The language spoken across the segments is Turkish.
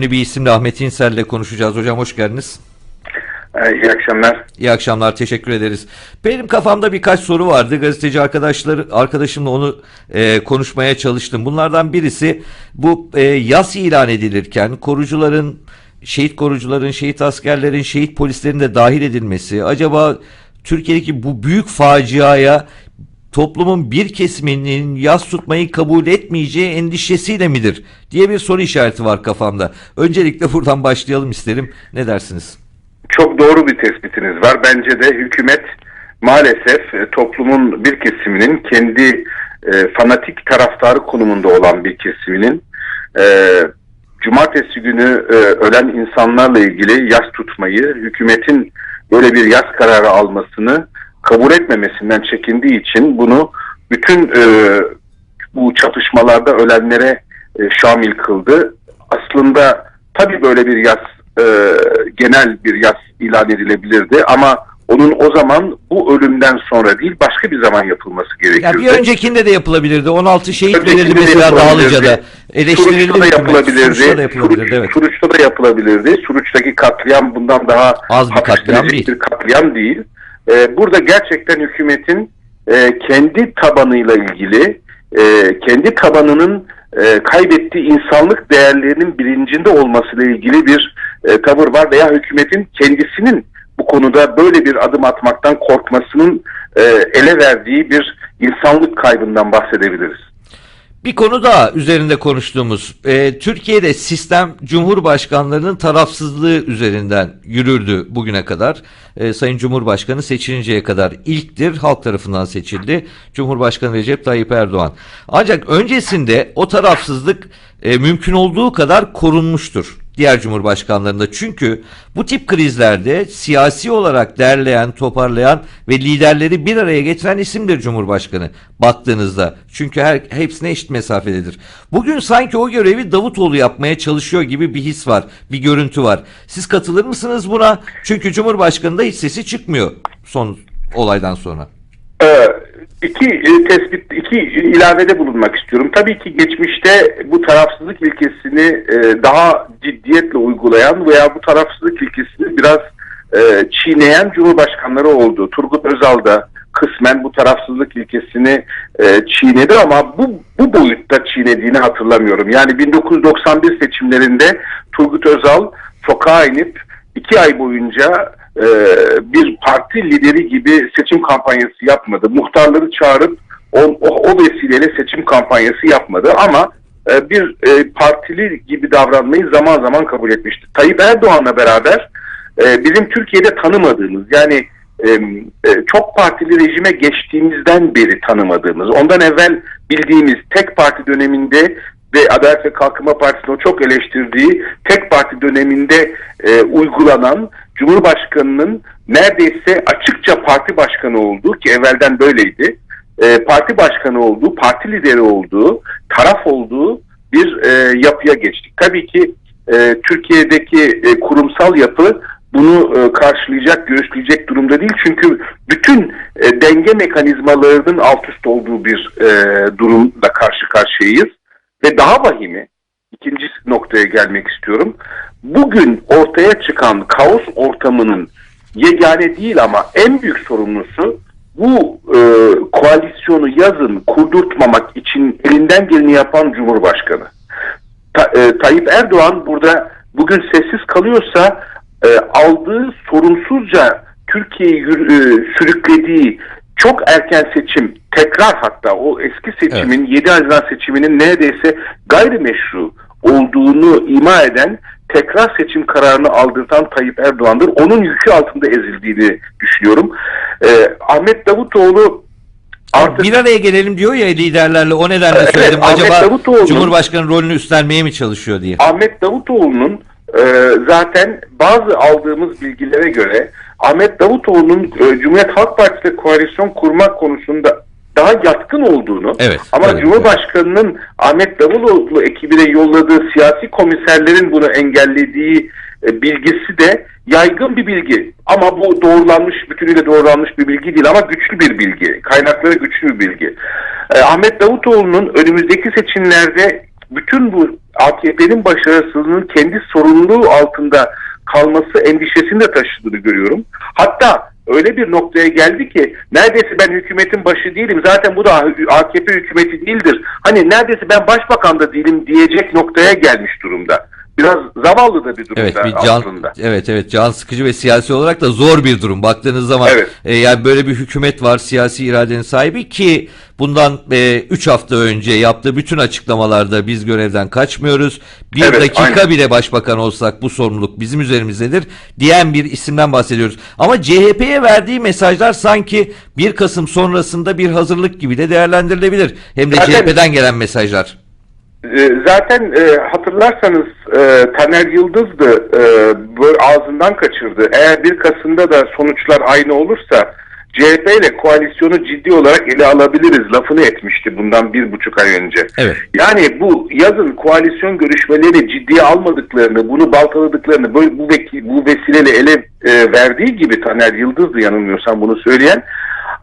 önemli bir isimle Ahmet İnsel ile konuşacağız. Hocam hoş geldiniz. Ee, İyi akşamlar. İyi akşamlar, teşekkür ederiz. Benim kafamda birkaç soru vardı. Gazeteci arkadaşları arkadaşımla onu e, konuşmaya çalıştım. Bunlardan birisi bu e, yas ilan edilirken korucuların, şehit korucuların, şehit askerlerin, şehit polislerin de dahil edilmesi. Acaba Türkiye'deki bu büyük faciaya toplumun bir kesiminin yas tutmayı kabul etmeyeceği endişesiyle midir diye bir soru işareti var kafamda. Öncelikle buradan başlayalım isterim. Ne dersiniz? Çok doğru bir tespitiniz var. Bence de hükümet maalesef e, toplumun bir kesiminin kendi e, fanatik taraftarı konumunda olan bir kesiminin e, cumartesi günü e, ölen insanlarla ilgili yas tutmayı, hükümetin böyle bir yas kararı almasını kabul etmemesinden çekindiği için bunu bütün e, bu çatışmalarda ölenlere e, şamil kıldı. Aslında tabii böyle bir yas e, genel bir yas ilan edilebilirdi ama onun o zaman bu ölümden sonra değil başka bir zaman yapılması Ya gerekiyordu. bir öncekinde de yapılabilirdi. 16 şehit verildi mesela. Dağlıca'da. Eleştirildi. Suruç'ta da yapılabilirdi. Suruç'ta da yapılabilirdi. Evet. Suruç'ta da yapılabilirdi. Suruç'taki katliam bundan daha Az bir katliam değil. bir katliam değil. Ee, burada gerçekten hükümetin e, kendi tabanıyla ilgili e, kendi tabanının e, kaybettiği insanlık değerlerinin bilincinde olmasıyla ilgili bir e, tavır var veya hükümetin kendisinin bu konuda böyle bir adım atmaktan korkmasının e, ele verdiği bir insanlık kaybından bahsedebiliriz. Bir konu daha üzerinde konuştuğumuz. e, Türkiye'de sistem Cumhurbaşkanlarının tarafsızlığı üzerinden yürürdü bugüne kadar. E, Sayın Cumhurbaşkanı seçilinceye kadar ilktir. Halk tarafından seçildi. Cumhurbaşkanı Recep Tayyip Erdoğan. Ancak öncesinde o tarafsızlık e, mümkün olduğu kadar korunmuştur diğer cumhurbaşkanlarında. Çünkü bu tip krizlerde siyasi olarak derleyen, toparlayan ve liderleri bir araya getiren isimdir Cumhurbaşkanı baktığınızda. Çünkü her hepsine eşit mesafededir. Bugün sanki o görevi Davutoğlu yapmaya çalışıyor gibi bir his var, bir görüntü var. Siz katılır mısınız buna? Çünkü Cumhurbaşkanı'nda hiç sesi çıkmıyor son olaydan sonra. Ee, iki e, tespit, iki ilavede bulunmak istiyorum. Tabii ki geçmişte bu tarafsızlık ilkesini e, daha ciddiyetle uygulayan veya bu tarafsızlık ilkesini biraz e, çiğneyen cumhurbaşkanları oldu. Turgut Özal da kısmen bu tarafsızlık ilkesini çiğnedi ama bu bu boyutta çiğnediğini hatırlamıyorum. Yani 1991 seçimlerinde Turgut Özal sokağa inip iki ay boyunca e, bir parti lideri gibi seçim kampanyası yapmadı. Muhtarları çağırıp o, o, o vesileyle seçim kampanyası yapmadı ama e, bir e, partili gibi davranmayı zaman zaman kabul etmişti. Tayyip Erdoğan'la beraber e, bizim Türkiye'de tanımadığımız yani e, e, çok partili rejime geçtiğimizden beri tanımadığımız, ondan evvel bildiğimiz tek parti döneminde ve Adalet ve Kalkınma Partisi'nin çok eleştirdiği tek parti döneminde e, uygulanan Cumhurbaşkanı'nın neredeyse açıkça parti başkanı olduğu ki evvelden böyleydi. E, parti başkanı olduğu, parti lideri olduğu, taraf olduğu bir e, yapıya geçtik. Tabii ki e, Türkiye'deki e, kurumsal yapı bunu e, karşılayacak, göğüsleyecek durumda değil. Çünkü bütün e, denge mekanizmalarının alt üst olduğu bir e, durumla karşı karşıyayız. Ve daha vahimi, ikinci noktaya gelmek istiyorum. Bugün ortaya çıkan kaos ortamının yegane değil ama en büyük sorumlusu bu e, koalisyonu yazın kurdurtmamak için elinden geleni yapan Cumhurbaşkanı. Ta, e, Tayyip Erdoğan burada bugün sessiz kalıyorsa e, aldığı sorumsuzca Türkiye'yi e, sürüklediği çok erken seçim tekrar hatta o eski seçimin 7 Haziran seçiminin neredeyse gayrimeşru olduğunu ima eden tekrar seçim kararını aldırtan Tayyip Erdoğan'dır. Onun yükü altında ezildiğini düşünüyorum. E, Ahmet Davutoğlu artık Bir araya gelelim diyor ya liderlerle o nedenle Evet, söyledim. Ahmet Acaba Cumhurbaşkanı rolünü üstlenmeye mi çalışıyor diye. Ahmet Davutoğlu'nun e, zaten bazı aldığımız bilgilere göre Ahmet Davutoğlu'nun e, Cumhuriyet Halk Partisi ile koalisyon kurmak konusunda daha yatkın olduğunu Evet, ama evet, Cumhurbaşkanı'nın Ahmet Davutoğlu ekibine yolladığı siyasi komiserlerin bunu engellediği e, bilgisi de yaygın bir bilgi. Ama bu doğrulanmış, bütünüyle doğrulanmış bir bilgi değil ama güçlü bir bilgi. Kaynakları güçlü bir bilgi. E, Ahmet Davutoğlu'nun önümüzdeki seçimlerde bütün bu AKP'nin başarısızlığının kendi sorumluluğu altında kalması endişesini de taşıdığını görüyorum. Hatta öyle bir noktaya geldi ki neredeyse ben hükümetin başı değilim zaten bu da AKP hükümeti değildir. Hani neredeyse ben başbakan da değilim diyecek noktaya gelmiş durumda. Biraz zavallı da bir durumda Evet bir can aslında. evet evet can sıkıcı ve siyasi olarak da zor bir durum. Baktığınız zaman Evet. e, yani böyle bir hükümet var siyasi iradenin sahibi ki bundan 3 hafta önce yaptığı bütün açıklamalarda biz görevden kaçmıyoruz. Bir Evet, dakika aynen. bile başbakan olsak bu sorumluluk bizim üzerimizdedir diyen bir isimden bahsediyoruz. Ama CHP'ye verdiği mesajlar sanki 1 Kasım sonrasında bir hazırlık gibi de değerlendirilebilir. Hem de Zaten- CHP'den gelen mesajlar. Ee, Zaten e, hatırlarsanız e, Taner Yıldız'dı e, böyle ağzından kaçırdı. Eğer 1 Kasım'da da sonuçlar aynı olursa CHP ile koalisyonu ciddi olarak ele alabiliriz lafını etmişti bundan bir buçuk ay önce. Evet. Yani bu yazın koalisyon görüşmeleri ciddiye almadıklarını, bunu baltaladıklarını böyle bu, veki- bu vesileyle ele e, verdiği gibi Taner Yıldız'dı yanılmıyorsam bunu söyleyen.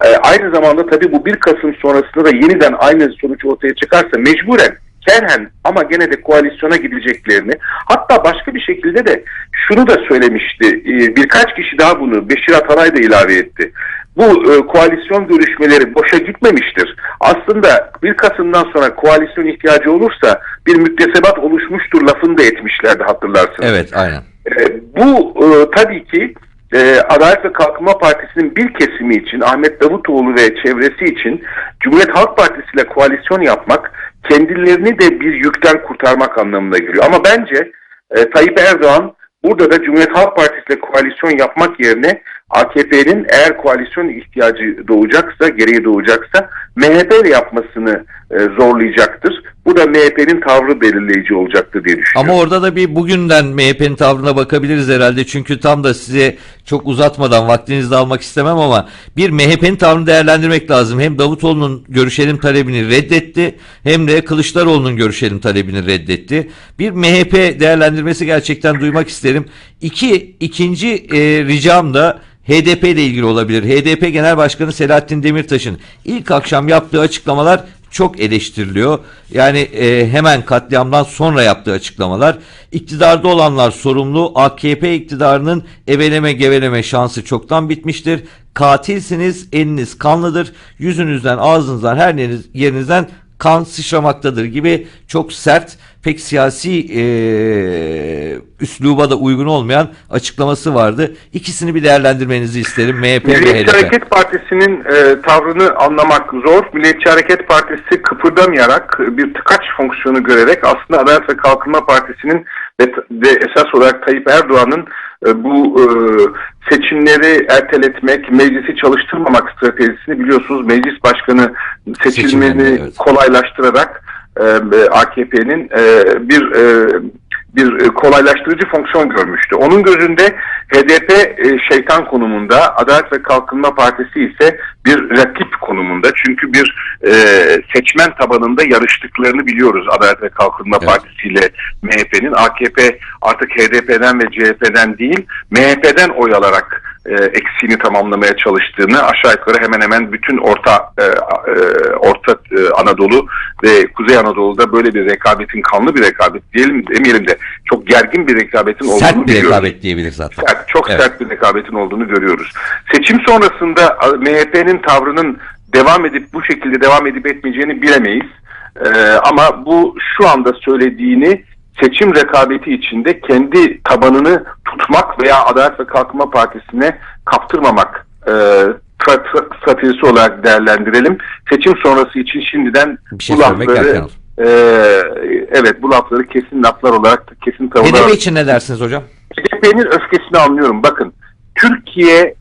E, aynı zamanda tabii bu 1 Kasım sonrasında da yeniden aynı sonuç ortaya çıkarsa mecburen kerhen ama gene de koalisyona gideceklerini hatta başka bir şekilde de şunu da söylemişti e, birkaç kişi daha bunu Beşir Ataray da ilave etti. Bu e, koalisyon görüşmeleri boşa gitmemiştir. Aslında 1 Kasım'dan sonra koalisyon ihtiyacı olursa bir müktesebat oluşmuştur lafını da etmişlerdi hatırlarsınız. Evet aynen. E, bu e, tabii ki e, Adalet ve Kalkınma Partisi'nin bir kesimi için Ahmet Davutoğlu ve çevresi için Cumhuriyet Halk Partisi ile koalisyon yapmak kendilerini de bir yükten kurtarmak anlamına geliyor. Ama bence e, Tayyip Erdoğan burada da Cumhuriyet Halk Partisi ile koalisyon yapmak yerine AKP'nin eğer koalisyon ihtiyacı doğacaksa, gereği doğacaksa MHP yapmasını e, zorlayacaktır. Bu da MHP'nin tavrı belirleyici olacaktır diye düşünüyorum. Ama orada da bir bugünden MHP'nin tavrına bakabiliriz herhalde. Çünkü tam da size çok uzatmadan vaktinizi almak istemem ama bir MHP'nin tavrını değerlendirmek lazım. Hem Davutoğlu'nun görüşelim talebini reddetti hem de Kılıçdaroğlu'nun görüşelim talebini reddetti. Bir MHP değerlendirmesi gerçekten duymak isterim. İki, ikinci e, ricam da HDP ile ilgili olabilir. HDP Genel Başkanı Selahattin Demirtaş'ın ilk akşam yaptığı açıklamalar çok eleştiriliyor. Yani e, hemen katliamdan sonra yaptığı açıklamalar. İktidarda olanlar sorumlu. AKP iktidarının eveleme geveleme şansı çoktan bitmiştir. Katilsiniz, eliniz kanlıdır. Yüzünüzden, ağzınızdan, her yeriniz- yerinizden kan sıçramaktadır gibi çok sert, pek siyasi e, üsluba da uygun olmayan açıklaması vardı. İkisini bir değerlendirmenizi isterim. MHP ve Milliyetçi HDP. Hareket Partisi'nin e, tavrını anlamak zor. Milliyetçi Hareket Partisi kıpırdamayarak bir tıkaç fonksiyonu görerek aslında Adalet ve Kalkınma Partisi'nin ve, ve esas olarak Tayyip Erdoğan'ın e, bu e, seçimleri erteletmek, meclisi çalıştırmamak stratejisini biliyorsunuz meclis başkanı seçilmeni evet. kolaylaştırarak AKP'nin e, bir e, bir e, kolaylaştırıcı fonksiyon görmüştü. Onun gözünde HDP e, şeytan konumunda, Adalet ve Kalkınma Partisi ise bir rakip konumunda. Çünkü bir e, seçmen tabanında yarıştıklarını biliyoruz Adalet ve Kalkınma Evet. Partisi ile MHP'nin. AKP artık HDP'den ve CHP'den değil, MHP'den oy alarak e, eksiğini tamamlamaya çalıştığını aşağı yukarı hemen hemen bütün orta e, e, orta e, Anadolu ve Kuzey Anadolu'da böyle bir rekabetin kanlı bir rekabet diyelim demeyelim de çok gergin bir rekabetin olduğunu Sert bir biliyoruz. rekabet diyebiliriz zaten. Sert, çok Evet. sert bir rekabetin olduğunu görüyoruz. Seçim sonrasında MHP'nin tavrının devam edip bu şekilde devam edip etmeyeceğini bilemeyiz. Ee, ama bu şu anda söylediğini seçim rekabeti içinde kendi tabanını tutmak veya Adalet ve Kalkınma Partisi'ne kaptırmamak e, tra- tra- stratejisi olarak değerlendirelim. Seçim sonrası için şimdiden Bir şey bu lafları e, evet bu lafları kesin laflar olarak kesin tavırlar HDP için ne dersiniz hocam? HDP'nin öfkesini anlıyorum. Bakın Türkiye'ye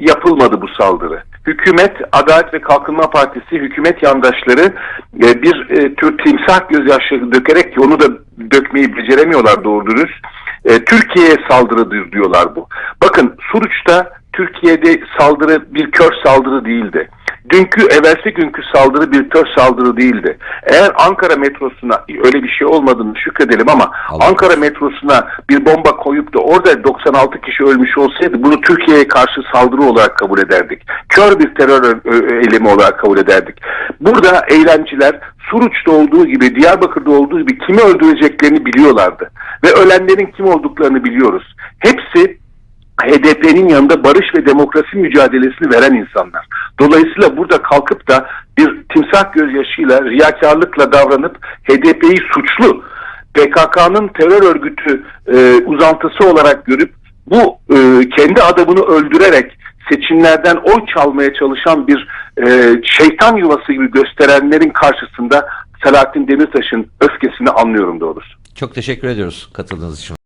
yapılmadı bu saldırı. Hükümet, Adalet ve Kalkınma Partisi, hükümet yandaşları e, bir e, tür timsah gözyaşları dökerek ki onu da dökmeyi beceremiyorlar doğru dürüst. E, Türkiye'ye saldırıdır diyorlar bu. Bakın Suruç'ta Türkiye'de saldırı bir kör saldırı değildi. Dünkü evvelsi günkü saldırı bir tör saldırı değildi. Eğer Ankara metrosuna öyle bir şey olmadığını şükredelim ama Allah Ankara metrosuna bir bomba koyup da orada 96 kişi ölmüş olsaydı bunu Türkiye'ye karşı saldırı olarak kabul ederdik. Kör bir terör eylemi olarak kabul ederdik. Burada eylemciler Suruç'ta olduğu gibi Diyarbakır'da olduğu gibi kimi öldüreceklerini biliyorlardı. Ve ölenlerin kim olduklarını biliyoruz. Hepsi HDP'nin yanında barış ve demokrasi mücadelesini veren insanlar. Dolayısıyla burada kalkıp da bir timsah gözyaşıyla, riyakarlıkla davranıp HDP'yi suçlu, PKK'nın terör örgütü e, uzantısı olarak görüp bu e, kendi adamını öldürerek seçimlerden oy çalmaya çalışan bir e, şeytan yuvası gibi gösterenlerin karşısında Selahattin Demirtaş'ın öfkesini anlıyorum doğrusu. Çok teşekkür ediyoruz katıldığınız için.